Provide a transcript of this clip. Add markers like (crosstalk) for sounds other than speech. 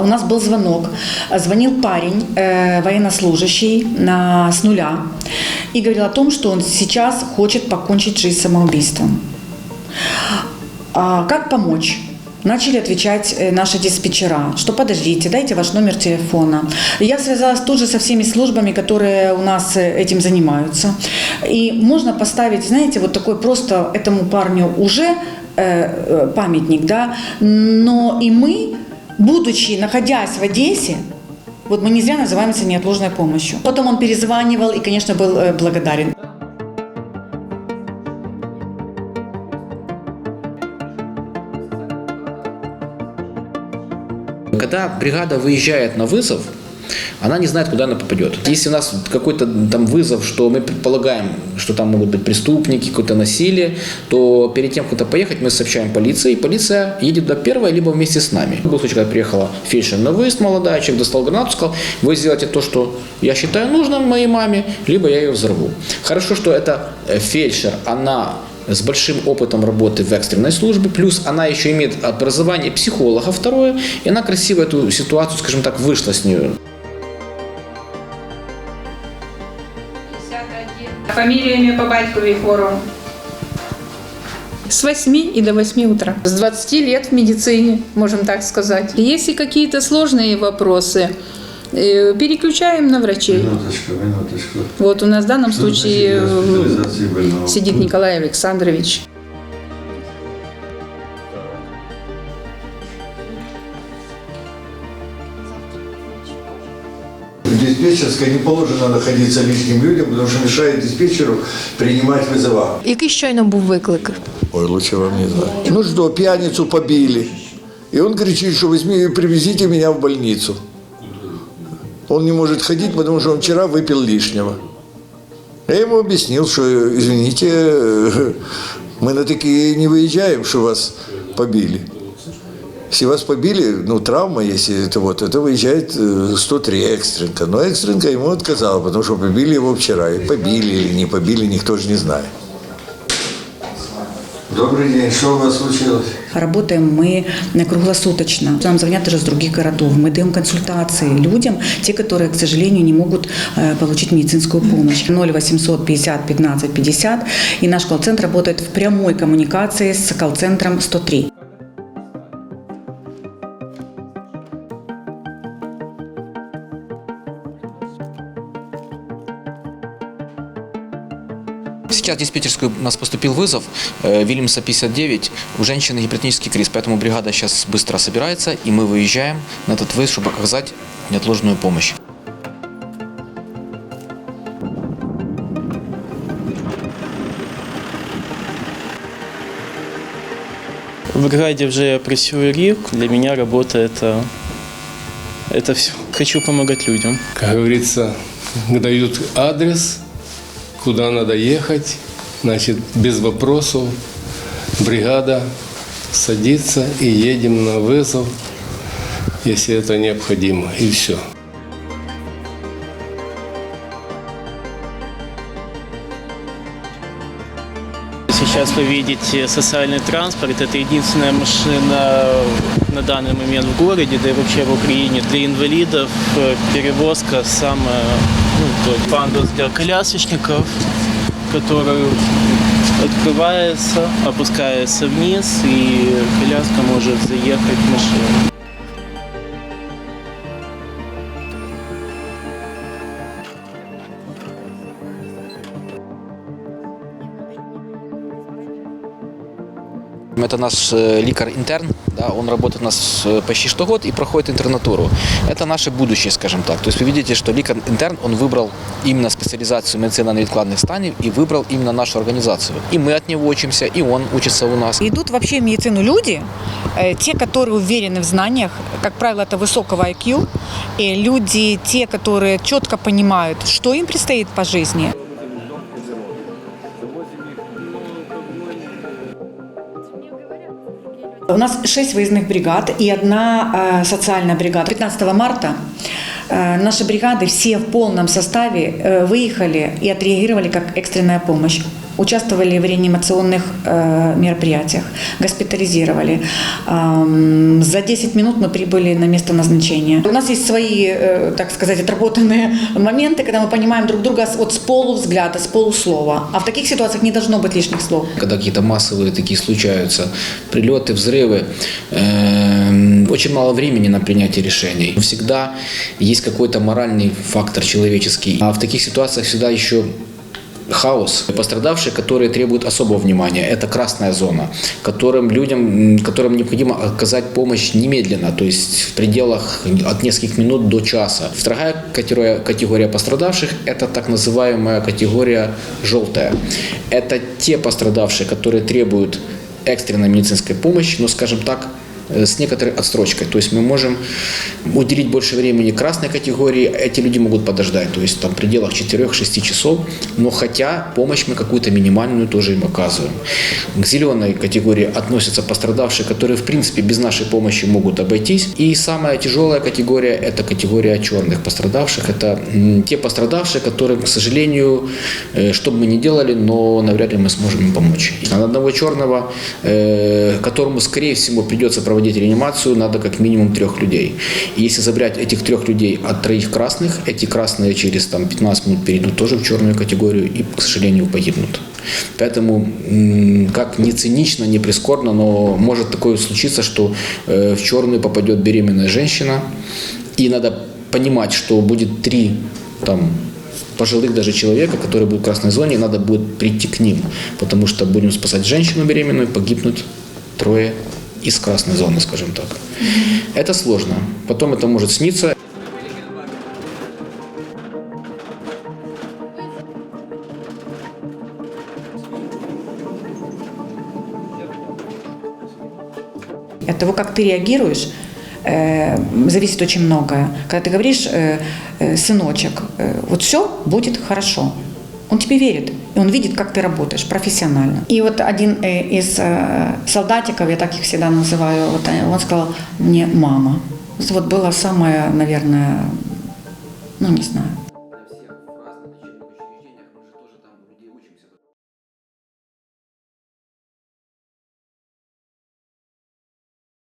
У нас был звонок. Звонил парень, э, военнослужащий на, с нуля, и говорил о том, что он сейчас хочет покончить жизнь самоубийством. А как помочь? Начали отвечать э, наши диспетчера, что подождите, дайте ваш номер телефона. Я связалась тут же со всеми службами, которые у нас э, этим занимаются. И можно поставить, знаете, вот такой просто этому парню уже э, памятник, да, но и мы, будучи, находясь в Одессе, вот мы не зря называемся неотложной помощью. Потом он перезванивал и, конечно, был э, благодарен. Когда бригада выезжает на вызов, она не знает, куда она попадет. Если у нас какой-то там вызов, что мы предполагаем, что там могут быть преступники, какое-то насилие, то перед тем, как туда поехать, мы сообщаем полиции, и полиция едет туда первая, либо вместе с нами. Был случай, когда приехала фельдшер на выезд молодая, человек достал гранату, сказал, вы сделаете то, что я считаю нужным моей маме, либо я ее взорву. Хорошо, что эта э, фельдшер, она с большим опытом работы в экстренной службе, плюс она еще имеет образование психолога второе, и она красиво эту ситуацию, скажем так, вышла с нее. Фамилия, имя по батькові хору. С 8 и до 8 утра. С 20 лет в медицине, можем так сказать. Если какие-то сложные вопросы, э, переключаем на врачей. Минуточку, минуточку. Вот у нас в данном Что случае сидит Николай Александрович. Диспетчерской не положено находиться лишним людям, потому что мешает диспетчеру принимать вызова. Який щойно був виклик? Ой, лучше вам не знать. Ну что, пьяницу побили. И он кричит, что возьми, привезите меня в больницу. Он не может ходить, потому что он вчера выпил лишнего. Я ему объяснил, что, извините, (laughs) мы на такие не выезжаем, что вас побили. Если вас побили, ну, травма, если это вот, это выезжает э, 103 экстренка. Но экстренка ему отказала, потому что побили его вчера. И побили или не побили, никто же не знает. Добрый день, что у вас случилось? Работаем мы круглосуточно. Нам звонят даже с других городов. Мы даем консультации людям, те, которые, к сожалению, не могут э, получить медицинскую помощь. 0800 50 15 50. И наш колл-центр работает в прямой коммуникации с колл-центром 103. Сейчас в диспетчерскую у нас поступил вызов э, Вильямса 59, у женщины гипертонический криз, поэтому бригада сейчас быстро собирается, и мы выезжаем на этот выезд, чтобы оказать неотложную помощь. В бригаде вже працюю рік. Для мене робота це, це все. Хочу допомагати людям. как говорится, дают адрес, куда надо ехать, значит, без вопросов бригада садится и едем на вызов, если это необходимо, и все. Сейчас вы видите социальный транспорт. Это единственная машина на данный момент в городе, да и вообще в Украине для инвалидов. э, Перевозка самая, ну, пандус для колясочников, который открывается, опускается вниз, и коляска может заехать в машину. Это наш э, ликар-интерн, да, он работает у нас э, почти что год и проходит интернатуру. Это наше будущее, скажем так. То есть вы видите, что ликар-интерн, он выбрал именно специализацию медицина невідкладних станів и выбрал именно нашу организацию. И мы от него учимся, и он учится у нас. Идут вообще в медицину люди, э, те, которые уверены в знаниях, как правило, это высокого IQ, и люди, те, которые четко понимают, что им предстоит по жизни. У нас шесть выездных бригад и одна э, социальная бригада. 15 марта э, наши бригады все в полном составе э, выехали и отреагировали как экстренная помощь. Участвовали в реанимационных э, мероприятиях, госпитализировали. Ам, за 10 минут мы прибыли на место назначения. У нас есть свои, э, так сказать, отработанные (laughs) моменты, когда мы понимаем друг друга с- вот с полувзгляда, с полуслова. А в таких ситуациях не должно быть лишних слов. когда какие-то массовые такие случаются, прилеты, взрывы, эм, очень мало времени на принятие решений. Всегда есть какой-то моральный фактор человеческий. А в таких ситуациях всегда еще хаос. Пострадавшие, которые требуют особого внимания, это красная зона, которым людям, которым необходимо оказать помощь немедленно, то есть в пределах от нескольких минут до часа. Вторая категория, категория пострадавших – это так называемая категория желтая. Это те пострадавшие, которые требуют экстренной медицинской помощи, но, скажем так, с некоторой отстрочкой. То есть мы можем уделить больше времени красной категории, эти люди могут подождать, то есть там в пределах 4-6 часов, но хотя помощь мы какую-то минимальную тоже им оказываем. К зеленой категории относятся пострадавшие, которые в принципе без нашей помощи могут обойтись. И самая тяжелая категория – это категория черных пострадавших. Это те пострадавшие, которым, к сожалению, э, что бы мы ни делали, но навряд ли мы сможем им помочь. На одного черного, э, которому, скорее всего, придется проводить реанимацию, надо как минимум трех людей. И если забрать этих трех людей от троих красных, эти красные через там, 15 минут перейдут тоже в черную категорию и, к сожалению, погибнут. Поэтому, как не цинично, не прискорбно, но может такое случиться, что э, в черную попадет беременная женщина, и надо понимать, что будет три там, пожилых даже человека, которые будут в красной зоне, надо будет прийти к ним, потому что будем спасать женщину беременную, погибнут трое из красной зоны, скажем так. Это сложно. Потом это может сниться. От того, как ты реагируешь, э, зависит очень многое. Когда ты говоришь, э, э, сыночек, вот все будет хорошо. Он тебе верит, и он видит, как ты работаешь профессионально. И вот один э, из э, солдатиков, я так их всегда называю, вот, он сказал мне «мама». Вот было самое, наверное, ну не знаю,